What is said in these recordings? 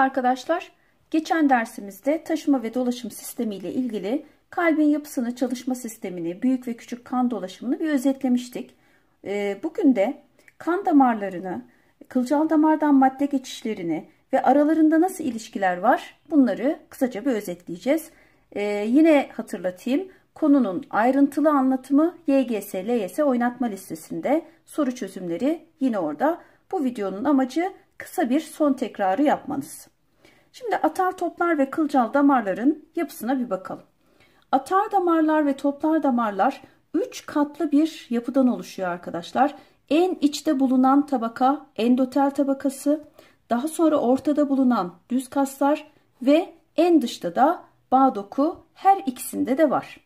Arkadaşlar. Geçen dersimizde taşıma ve dolaşım sistemi ile ilgili kalbin yapısını, çalışma sistemini, büyük ve küçük kan dolaşımını bir özetlemiştik. Ee, bugün de kan damarlarını, kılcal damardan madde geçişlerini ve aralarında nasıl ilişkiler var bunları kısaca bir özetleyeceğiz. Ee, yine hatırlatayım. Konunun ayrıntılı anlatımı YGS, LYS oynatma listesinde soru çözümleri yine orada. Bu videonun amacı kısa bir son tekrarı yapmanız. Şimdi atar toplar ve kılcal damarların yapısına bir bakalım. Atar damarlar ve toplar damarlar 3 katlı bir yapıdan oluşuyor arkadaşlar. En içte bulunan tabaka endotel tabakası, daha sonra ortada bulunan düz kaslar ve en dışta da bağ doku her ikisinde de var.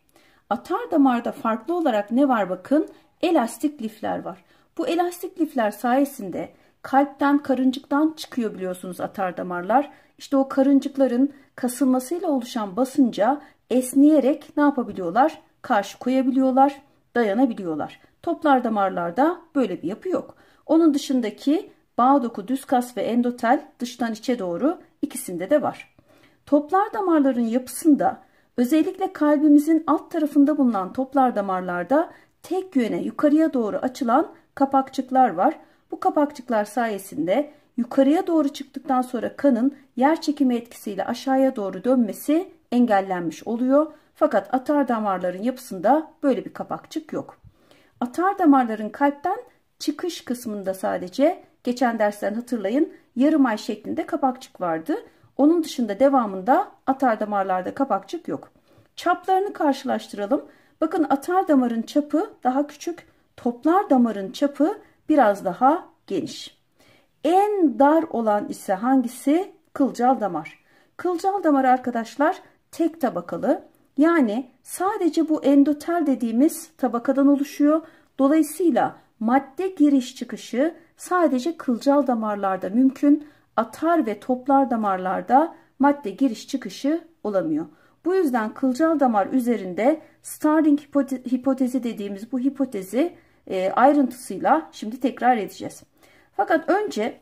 Atar damarda farklı olarak ne var bakın? Elastik lifler var. Bu elastik lifler sayesinde kalpten, karıncıktan çıkıyor biliyorsunuz atar damarlar. İşte o karıncıkların kasılmasıyla oluşan basınca esneyerek ne yapabiliyorlar? Karşı koyabiliyorlar, dayanabiliyorlar. Toplar damarlarda böyle bir yapı yok. Onun dışındaki bağ doku, düz kas ve endotel dıştan içe doğru ikisinde de var. Toplar damarların yapısında özellikle kalbimizin alt tarafında bulunan toplar damarlarda tek yöne yukarıya doğru açılan kapakçıklar var. Bu kapakçıklar sayesinde yukarıya doğru çıktıktan sonra kanın yer çekimi etkisiyle aşağıya doğru dönmesi engellenmiş oluyor. Fakat atar damarların yapısında böyle bir kapakçık yok. Atar damarların kalpten çıkış kısmında sadece geçen dersten hatırlayın yarım ay şeklinde kapakçık vardı. Onun dışında devamında atar damarlarda kapakçık yok. Çaplarını karşılaştıralım. Bakın atar damarın çapı daha küçük, toplar damarın çapı biraz daha geniş. En dar olan ise hangisi? Kılcal damar. Kılcal damar arkadaşlar tek tabakalı. Yani sadece bu endotel dediğimiz tabakadan oluşuyor. Dolayısıyla madde giriş çıkışı sadece kılcal damarlarda mümkün. Atar ve toplar damarlarda madde giriş çıkışı olamıyor. Bu yüzden kılcal damar üzerinde Starling hipotezi dediğimiz bu hipotezi e, ayrıntısıyla şimdi tekrar edeceğiz. Fakat önce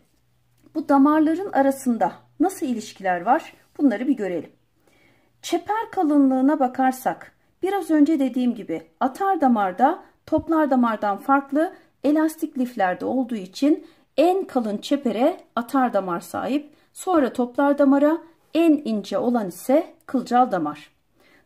bu damarların arasında nasıl ilişkiler var bunları bir görelim. Çeper kalınlığına bakarsak biraz önce dediğim gibi atar damarda toplar damardan farklı elastik liflerde olduğu için en kalın çepere atar damar sahip sonra toplar damara en ince olan ise kılcal damar.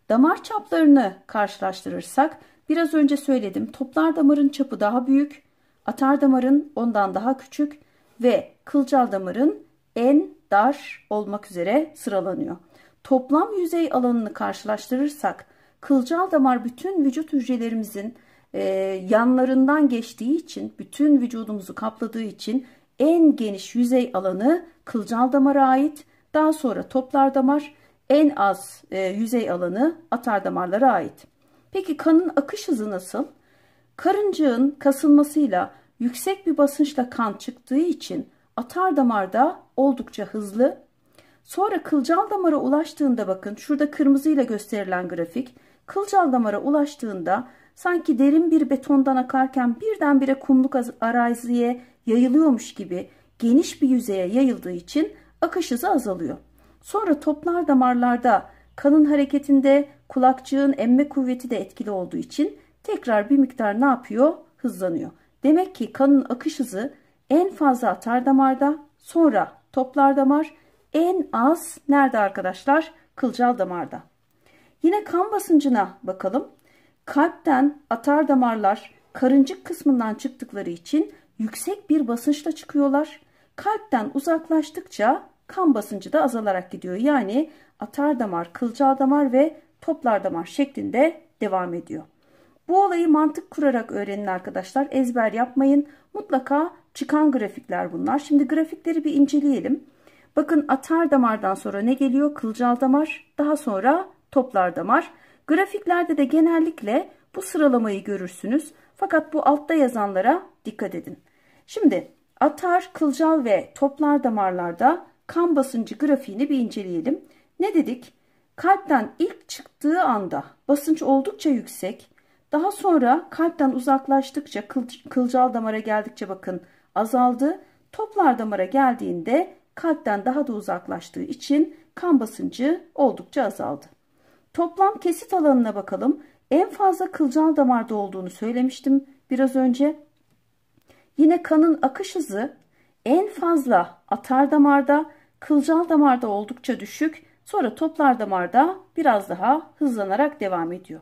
Damar çaplarını karşılaştırırsak Biraz önce söyledim. Toplar damarın çapı daha büyük, atar damarın ondan daha küçük ve kılcal damarın en dar olmak üzere sıralanıyor. Toplam yüzey alanını karşılaştırırsak kılcal damar bütün vücut hücrelerimizin e, yanlarından geçtiği için, bütün vücudumuzu kapladığı için en geniş yüzey alanı kılcal damara ait. Daha sonra toplar damar, en az e, yüzey alanı atar damarlara ait. Peki kanın akış hızı nasıl? Karıncığın kasılmasıyla yüksek bir basınçla kan çıktığı için atar damarda oldukça hızlı. Sonra kılcal damara ulaştığında bakın şurada kırmızıyla gösterilen grafik. Kılcal damara ulaştığında sanki derin bir betondan akarken birdenbire kumluk araziye yayılıyormuş gibi geniş bir yüzeye yayıldığı için akış hızı azalıyor. Sonra toplar damarlarda kanın hareketinde kulakçığın emme kuvveti de etkili olduğu için tekrar bir miktar ne yapıyor? Hızlanıyor. Demek ki kanın akış hızı en fazla atar damarda, sonra toplar damar, en az nerede arkadaşlar? Kılcal damarda. Yine kan basıncına bakalım. Kalpten atar damarlar karıncık kısmından çıktıkları için yüksek bir basınçla çıkıyorlar. Kalpten uzaklaştıkça kan basıncı da azalarak gidiyor. Yani atar damar, kılcal damar ve toplar damar şeklinde devam ediyor. Bu olayı mantık kurarak öğrenin arkadaşlar. Ezber yapmayın. Mutlaka çıkan grafikler bunlar. Şimdi grafikleri bir inceleyelim. Bakın atar damardan sonra ne geliyor? Kılcal damar. Daha sonra toplar damar. Grafiklerde de genellikle bu sıralamayı görürsünüz. Fakat bu altta yazanlara dikkat edin. Şimdi atar, kılcal ve toplar damarlarda kan basıncı grafiğini bir inceleyelim. Ne dedik? Kalpten ilk çıktığı anda basınç oldukça yüksek. Daha sonra kalpten uzaklaştıkça kıl, kılcal damara geldikçe bakın azaldı. Toplar damara geldiğinde kalpten daha da uzaklaştığı için kan basıncı oldukça azaldı. Toplam kesit alanına bakalım. En fazla kılcal damarda olduğunu söylemiştim biraz önce. Yine kanın akış hızı en fazla atar damarda, kılcal damarda oldukça düşük, sonra toplar damarda biraz daha hızlanarak devam ediyor.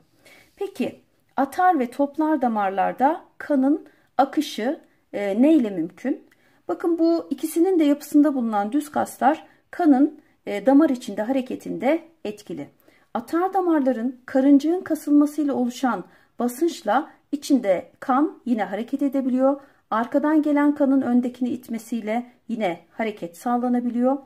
Peki atar ve toplar damarlarda kanın akışı e, ne mümkün? Bakın bu ikisinin de yapısında bulunan düz kaslar kanın e, damar içinde hareketinde etkili. Atar damarların karıncığın kasılmasıyla oluşan basınçla içinde kan yine hareket edebiliyor. Arkadan gelen kanın öndekini itmesiyle yine hareket sağlanabiliyor.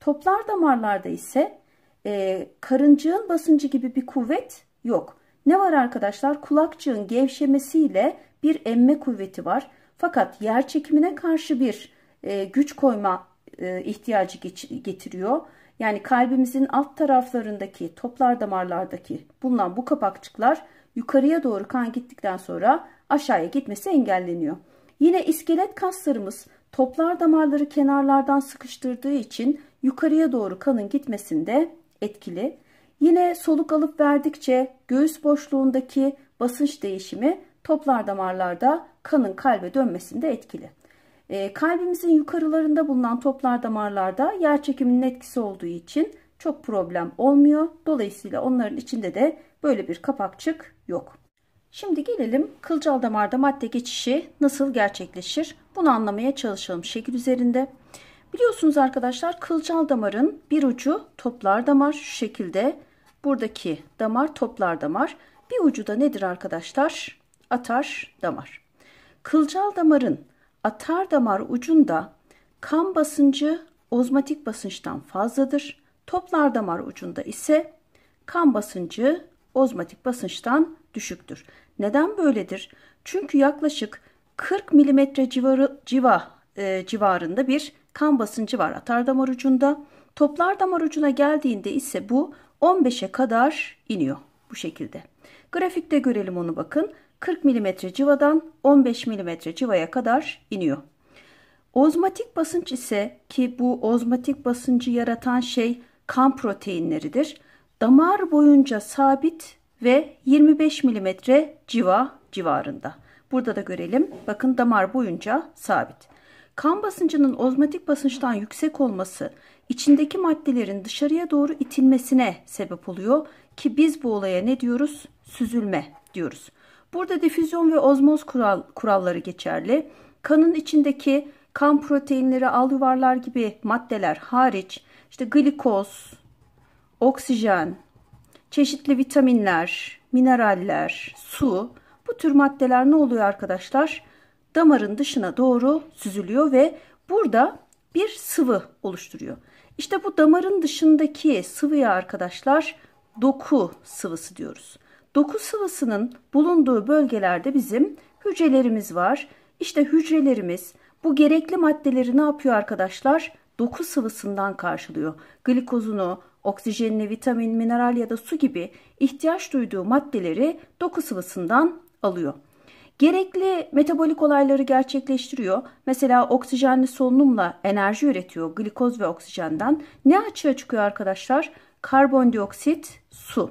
Toplar damarlarda ise e, karıncığın basıncı gibi bir kuvvet yok. Ne var arkadaşlar? Kulakçığın gevşemesiyle bir emme kuvveti var. Fakat yer çekimine karşı bir e, güç koyma e, ihtiyacı getiriyor. Yani kalbimizin alt taraflarındaki toplar damarlardaki bulunan bu kapakçıklar yukarıya doğru kan gittikten sonra aşağıya gitmesi engelleniyor. Yine iskelet kaslarımız toplar damarları kenarlardan sıkıştırdığı için yukarıya doğru kanın gitmesinde etkili. Yine soluk alıp verdikçe göğüs boşluğundaki basınç değişimi toplar damarlarda kanın kalbe dönmesinde etkili. E, kalbimizin yukarılarında bulunan toplar damarlarda yer çekiminin etkisi olduğu için çok problem olmuyor. Dolayısıyla onların içinde de böyle bir kapakçık yok. Şimdi gelelim kılcal damarda madde geçişi nasıl gerçekleşir? Bunu anlamaya çalışalım şekil üzerinde. Biliyorsunuz arkadaşlar kılcal damarın bir ucu toplar damar şu şekilde. Buradaki damar toplar damar. Bir ucu da nedir arkadaşlar? Atar damar. Kılcal damarın atar damar ucunda kan basıncı ozmatik basınçtan fazladır. Toplar damar ucunda ise kan basıncı ozmatik basınçtan düşüktür. Neden böyledir? Çünkü yaklaşık 40 mm civarı, civa e, civarında bir kan basıncı var atar damar ucunda. Toplar damar ucuna geldiğinde ise bu 15'e kadar iniyor bu şekilde. Grafikte görelim onu bakın. 40 mm civadan 15 mm civaya kadar iniyor. Ozmatik basınç ise ki bu ozmatik basıncı yaratan şey kan proteinleridir. Damar boyunca sabit ve 25 mm civa civarında. Burada da görelim. Bakın damar boyunca sabit. Kan basıncının ozmatik basınçtan yüksek olması içindeki maddelerin dışarıya doğru itilmesine sebep oluyor ki biz bu olaya ne diyoruz? Süzülme diyoruz. Burada difüzyon ve ozmoz kural, kuralları geçerli. Kanın içindeki kan proteinleri, al yuvarlar gibi maddeler hariç işte glikoz, oksijen, çeşitli vitaminler, mineraller, su bu tür maddeler ne oluyor arkadaşlar? Damarın dışına doğru süzülüyor ve burada bir sıvı oluşturuyor. İşte bu damarın dışındaki sıvıya arkadaşlar doku sıvısı diyoruz. Doku sıvısının bulunduğu bölgelerde bizim hücrelerimiz var. İşte hücrelerimiz bu gerekli maddeleri ne yapıyor arkadaşlar? Doku sıvısından karşılıyor. Glikozunu, oksijenini, vitamin, mineral ya da su gibi ihtiyaç duyduğu maddeleri doku sıvısından alıyor. Gerekli metabolik olayları gerçekleştiriyor. Mesela oksijenli solunumla enerji üretiyor glikoz ve oksijenden. Ne açığa çıkıyor arkadaşlar? Karbondioksit, su.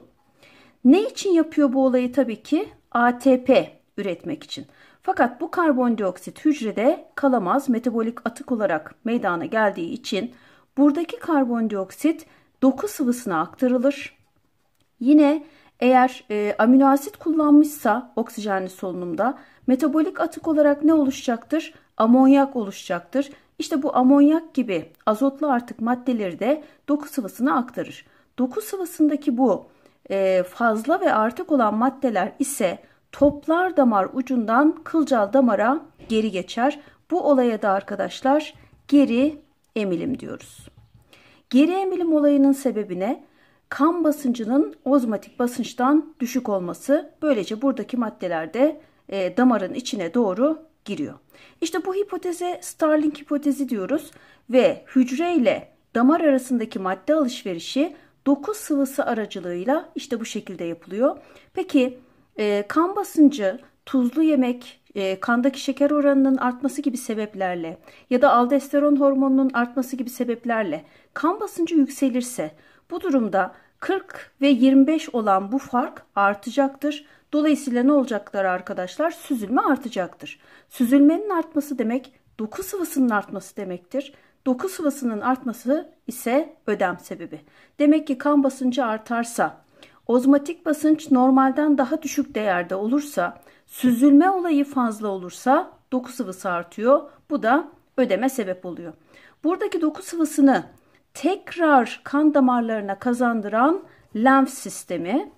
Ne için yapıyor bu olayı tabii ki? ATP üretmek için. Fakat bu karbondioksit hücrede kalamaz metabolik atık olarak meydana geldiği için buradaki karbondioksit doku sıvısına aktarılır. Yine eğer e, amino asit kullanmışsa oksijenli solunumda metabolik atık olarak ne oluşacaktır? Amonyak oluşacaktır. İşte bu amonyak gibi azotlu artık maddeleri de doku sıvısına aktarır. Doku sıvısındaki bu e, fazla ve artık olan maddeler ise toplar damar ucundan kılcal damara geri geçer. Bu olaya da arkadaşlar geri emilim diyoruz. Geri emilim olayının sebebine kan basıncının ozmatik basınçtan düşük olması. Böylece buradaki maddeler de e, damarın içine doğru giriyor. İşte bu hipoteze Starling hipotezi diyoruz ve hücre ile damar arasındaki madde alışverişi doku sıvısı aracılığıyla işte bu şekilde yapılıyor. Peki e, kan basıncı tuzlu yemek e, kandaki şeker oranının artması gibi sebeplerle ya da aldosteron hormonunun artması gibi sebeplerle kan basıncı yükselirse bu durumda 40 ve 25 olan bu fark artacaktır. Dolayısıyla ne olacaklar arkadaşlar? Süzülme artacaktır. Süzülmenin artması demek doku sıvısının artması demektir. Doku sıvısının artması ise ödem sebebi. Demek ki kan basıncı artarsa, ozmatik basınç normalden daha düşük değerde olursa, süzülme olayı fazla olursa doku sıvısı artıyor. Bu da ödeme sebep oluyor. Buradaki doku sıvısını tekrar kan damarlarına kazandıran lenf sistemi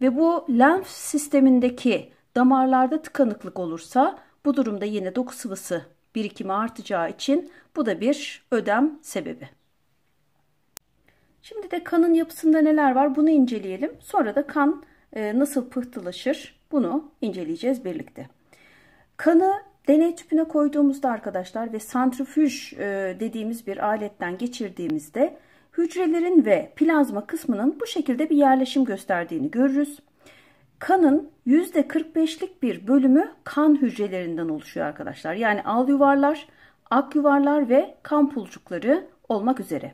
ve bu lenf sistemindeki damarlarda tıkanıklık olursa bu durumda yine doku sıvısı birikimi artacağı için bu da bir ödem sebebi. Şimdi de kanın yapısında neler var bunu inceleyelim. Sonra da kan e, nasıl pıhtılaşır bunu inceleyeceğiz birlikte. Kanı deney tüpüne koyduğumuzda arkadaşlar ve santrifüj e, dediğimiz bir aletten geçirdiğimizde hücrelerin ve plazma kısmının bu şekilde bir yerleşim gösterdiğini görürüz. Kanın %45'lik bir bölümü kan hücrelerinden oluşuyor arkadaşlar. Yani al yuvarlar, ak yuvarlar ve kan pulcukları olmak üzere.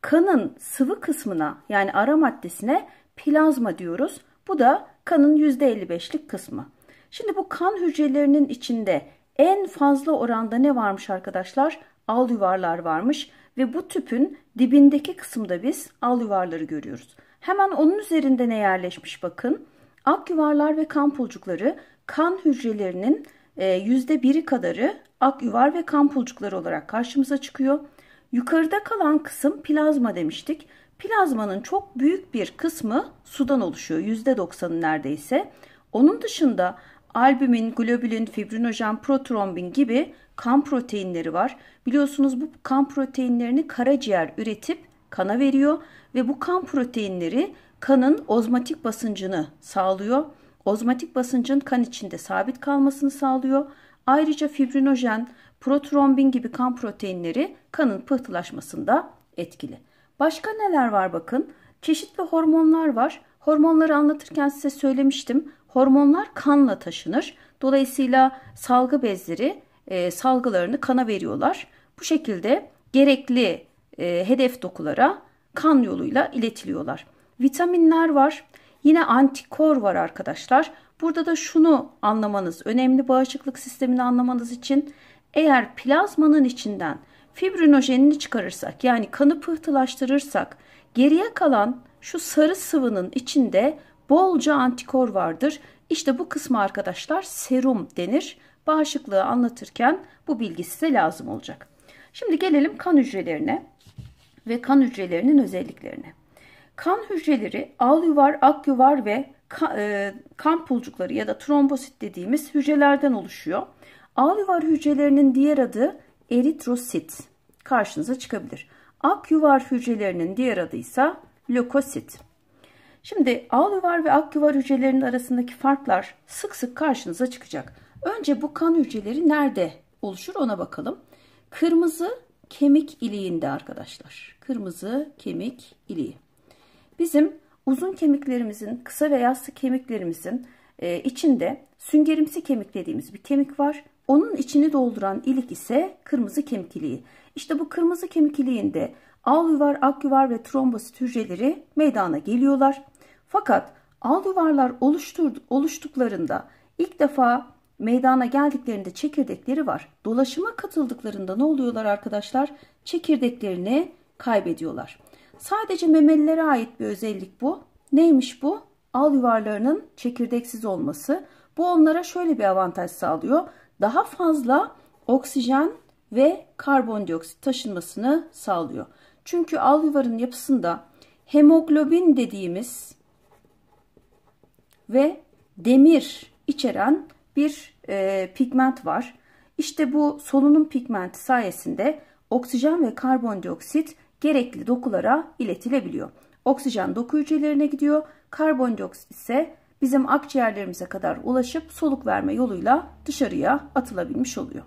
Kanın sıvı kısmına yani ara maddesine plazma diyoruz. Bu da kanın %55'lik kısmı. Şimdi bu kan hücrelerinin içinde en fazla oranda ne varmış arkadaşlar? Al yuvarlar varmış ve bu tüpün dibindeki kısımda biz al yuvarları görüyoruz. Hemen onun üzerinde ne yerleşmiş bakın. Ak yuvarlar ve kan pulcukları kan hücrelerinin %1'i e, kadarı ak yuvar ve kan pulcukları olarak karşımıza çıkıyor. Yukarıda kalan kısım plazma demiştik. Plazmanın çok büyük bir kısmı sudan oluşuyor. %90'ı neredeyse. Onun dışında albümin, globulin, fibrinojen, protrombin gibi kan proteinleri var. Biliyorsunuz bu kan proteinlerini karaciğer üretip kana veriyor ve bu kan proteinleri kanın ozmatik basıncını sağlıyor. Ozmatik basıncın kan içinde sabit kalmasını sağlıyor. Ayrıca fibrinojen, protrombin gibi kan proteinleri kanın pıhtılaşmasında etkili. Başka neler var bakın? Çeşitli hormonlar var. Hormonları anlatırken size söylemiştim. Hormonlar kanla taşınır. Dolayısıyla salgı bezleri e, salgılarını kana veriyorlar. Bu şekilde gerekli e, hedef dokulara kan yoluyla iletiliyorlar. Vitaminler var. Yine antikor var arkadaşlar. Burada da şunu anlamanız önemli bağışıklık sistemini anlamanız için eğer plazmanın içinden fibrinojenini çıkarırsak yani kanı pıhtılaştırırsak geriye kalan şu sarı sıvının içinde bolca antikor vardır. İşte bu kısmı arkadaşlar serum denir. Bağışıklığı anlatırken bu bilgi size lazım olacak. Şimdi gelelim kan hücrelerine ve kan hücrelerinin özelliklerine. Kan hücreleri al yuvar, ak yuvar ve e, kan pulcukları ya da trombosit dediğimiz hücrelerden oluşuyor. Al yuvar hücrelerinin diğer adı eritrosit karşınıza çıkabilir. Ak yuvar hücrelerinin diğer adı ise lökosit. Şimdi al yuvar ve ak yuvar hücrelerinin arasındaki farklar sık sık karşınıza çıkacak. Önce bu kan hücreleri nerede oluşur ona bakalım. Kırmızı kemik iliğinde arkadaşlar. Kırmızı kemik iliği. Bizim uzun kemiklerimizin, kısa ve yassı kemiklerimizin e, içinde süngerimsi kemik dediğimiz bir kemik var. Onun içini dolduran ilik ise kırmızı kemik iliği. İşte bu kırmızı kemik iliğinde al yuvar, ak yuvar ve trombosit hücreleri meydana geliyorlar. Fakat al yuvarlar oluştuklarında ilk defa meydana geldiklerinde çekirdekleri var. Dolaşıma katıldıklarında ne oluyorlar arkadaşlar? Çekirdeklerini kaybediyorlar. Sadece memelilere ait bir özellik bu. Neymiş bu? Al yuvarlarının çekirdeksiz olması. Bu onlara şöyle bir avantaj sağlıyor. Daha fazla oksijen ve karbondioksit taşınmasını sağlıyor. Çünkü al yuvarın yapısında hemoglobin dediğimiz ve demir içeren bir e, pigment var. İşte bu solunum pigmenti sayesinde oksijen ve karbondioksit gerekli dokulara iletilebiliyor. Oksijen doku hücrelerine gidiyor. Karbondioksit ise bizim akciğerlerimize kadar ulaşıp soluk verme yoluyla dışarıya atılabilmiş oluyor.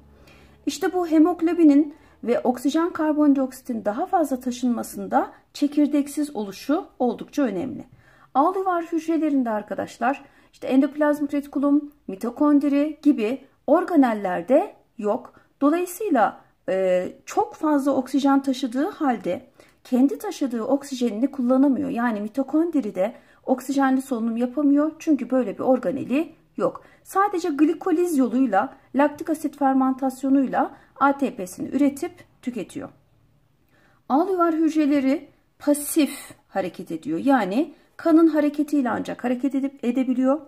İşte bu hemoglobinin ve oksijen karbondioksitin daha fazla taşınmasında çekirdeksiz oluşu oldukça önemli. Alveolar hücrelerinde arkadaşlar işte endoplazmik retikulum, mitokondri gibi Organellerde yok. Dolayısıyla e, çok fazla oksijen taşıdığı halde kendi taşıdığı oksijenini kullanamıyor. Yani mitokondride oksijenli solunum yapamıyor çünkü böyle bir organeli yok. Sadece glikoliz yoluyla laktik asit fermentasyonuyla ATP'sini üretip tüketiyor. Alüvar hücreleri pasif hareket ediyor. Yani kanın hareketiyle ancak hareket edip edebiliyor.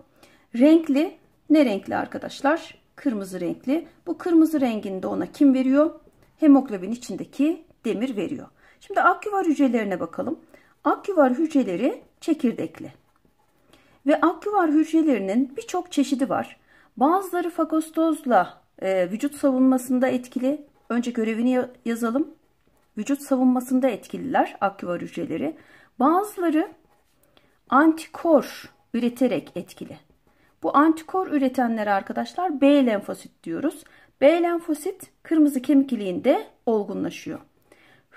Renkli ne renkli arkadaşlar? Kırmızı renkli. Bu kırmızı rengini de ona kim veriyor? Hemoglobin içindeki demir veriyor. Şimdi aküvar hücrelerine bakalım. Aküvar hücreleri çekirdekli. Ve aküvar hücrelerinin birçok çeşidi var. Bazıları fagostozla e, vücut savunmasında etkili. Önce görevini yazalım. Vücut savunmasında etkililer aküvar hücreleri. Bazıları antikor üreterek etkili. Bu antikor üretenlere arkadaşlar B lenfosit diyoruz. B lenfosit kırmızı kemik iliğinde olgunlaşıyor.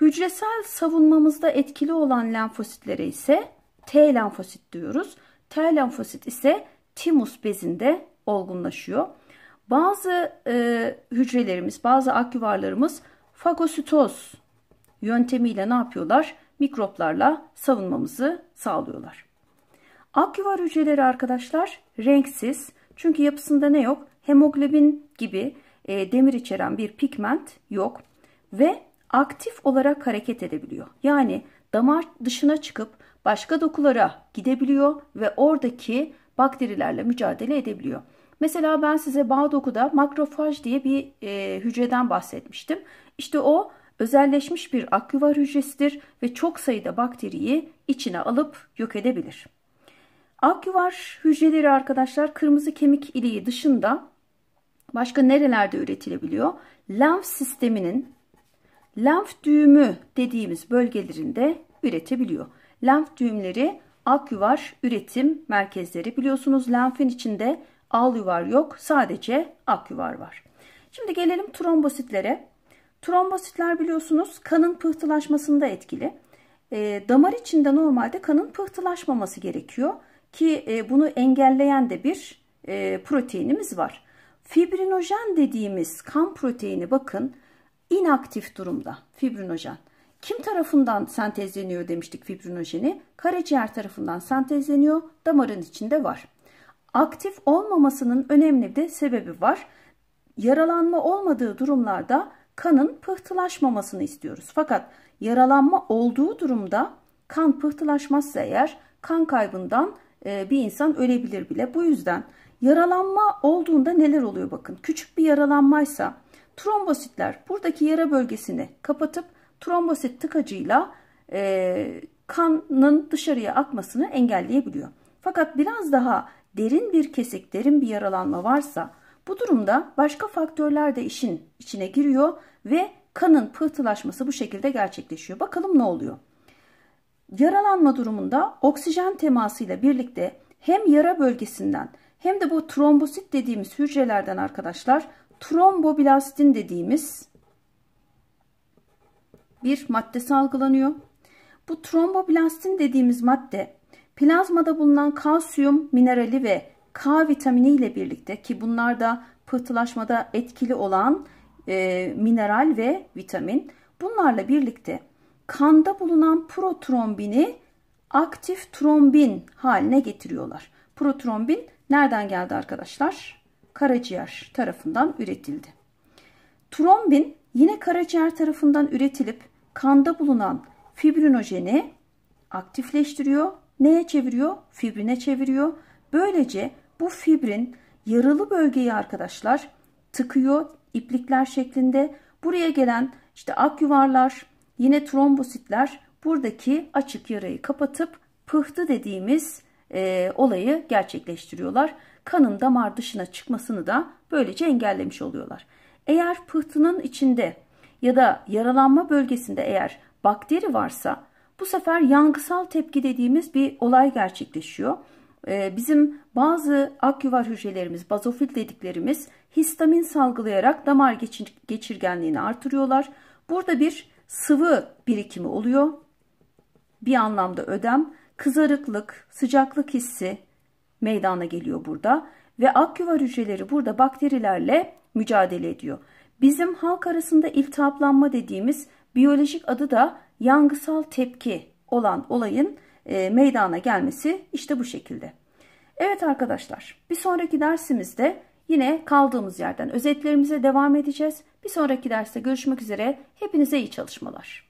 Hücresel savunmamızda etkili olan lenfositlere ise T lenfosit diyoruz. T lenfosit ise timus bezinde olgunlaşıyor. Bazı e, hücrelerimiz, bazı aküvarlarımız fagositoz yöntemiyle ne yapıyorlar? Mikroplarla savunmamızı sağlıyorlar. Aküvar hücreleri arkadaşlar renksiz. Çünkü yapısında ne yok? Hemoglobin gibi e, demir içeren bir pigment yok. Ve aktif olarak hareket edebiliyor. Yani damar dışına çıkıp başka dokulara gidebiliyor ve oradaki bakterilerle mücadele edebiliyor. Mesela ben size bağ dokuda makrofaj diye bir e, hücreden bahsetmiştim. İşte o özelleşmiş bir aküvar hücresidir ve çok sayıda bakteriyi içine alıp yok edebilir. Aküvar hücreleri arkadaşlar kırmızı kemik iliği dışında başka nerelerde üretilebiliyor? Lenf sisteminin lenf düğümü dediğimiz bölgelerinde üretebiliyor. Lenf düğümleri aküvar üretim merkezleri. Biliyorsunuz lenfin içinde alüvar yok sadece aküvar var. Şimdi gelelim trombositlere. Trombositler biliyorsunuz kanın pıhtılaşmasında etkili. E, damar içinde normalde kanın pıhtılaşmaması gerekiyor ki e, bunu engelleyen de bir e, proteinimiz var. Fibrinojen dediğimiz kan proteini bakın inaktif durumda fibrinojen. Kim tarafından sentezleniyor demiştik fibrinojeni? Karaciğer tarafından sentezleniyor, damarın içinde var. Aktif olmamasının önemli bir sebebi var. Yaralanma olmadığı durumlarda kanın pıhtılaşmamasını istiyoruz. Fakat yaralanma olduğu durumda kan pıhtılaşmazsa eğer kan kaybından e, bir insan ölebilir bile. Bu yüzden yaralanma olduğunda neler oluyor bakın. Küçük bir yaralanmaysa trombositler buradaki yara bölgesini kapatıp trombosit tıkacıyla e, kanın dışarıya akmasını engelleyebiliyor. Fakat biraz daha derin bir kesik, derin bir yaralanma varsa bu durumda başka faktörler de işin içine giriyor ve kanın pıhtılaşması bu şekilde gerçekleşiyor. Bakalım ne oluyor? Yaralanma durumunda oksijen temasıyla birlikte hem yara bölgesinden hem de bu trombosit dediğimiz hücrelerden arkadaşlar tromboblastin dediğimiz bir madde salgılanıyor. Bu tromboblastin dediğimiz madde plazmada bulunan kalsiyum minerali ve K vitamini ile birlikte ki bunlar da pıhtılaşmada etkili olan e, mineral ve vitamin bunlarla birlikte kanda bulunan protrombini aktif trombin haline getiriyorlar. Protrombin nereden geldi arkadaşlar? Karaciğer tarafından üretildi. Trombin yine karaciğer tarafından üretilip kanda bulunan fibrinojeni aktifleştiriyor. Neye çeviriyor? Fibrine çeviriyor. Böylece bu fibrin yaralı bölgeyi arkadaşlar tıkıyor iplikler şeklinde. Buraya gelen işte ak yuvarlar, yine trombositler buradaki açık yarayı kapatıp pıhtı dediğimiz e, olayı gerçekleştiriyorlar. Kanın damar dışına çıkmasını da böylece engellemiş oluyorlar. Eğer pıhtının içinde ya da yaralanma bölgesinde eğer bakteri varsa bu sefer yangısal tepki dediğimiz bir olay gerçekleşiyor. Ee, bizim bazı akyuvar hücrelerimiz, bazofil dediklerimiz histamin salgılayarak damar geçir geçirgenliğini artırıyorlar. Burada bir sıvı birikimi oluyor. Bir anlamda ödem, kızarıklık, sıcaklık hissi meydana geliyor burada. ve aküvar hücreleri burada bakterilerle mücadele ediyor. Bizim halk arasında iltihaplanma dediğimiz biyolojik adı da yangısal tepki olan olayın e, meydana gelmesi işte bu şekilde. Evet arkadaşlar bir sonraki dersimizde yine kaldığımız yerden özetlerimize devam edeceğiz. Bir sonraki derste görüşmek üzere. Hepinize iyi çalışmalar.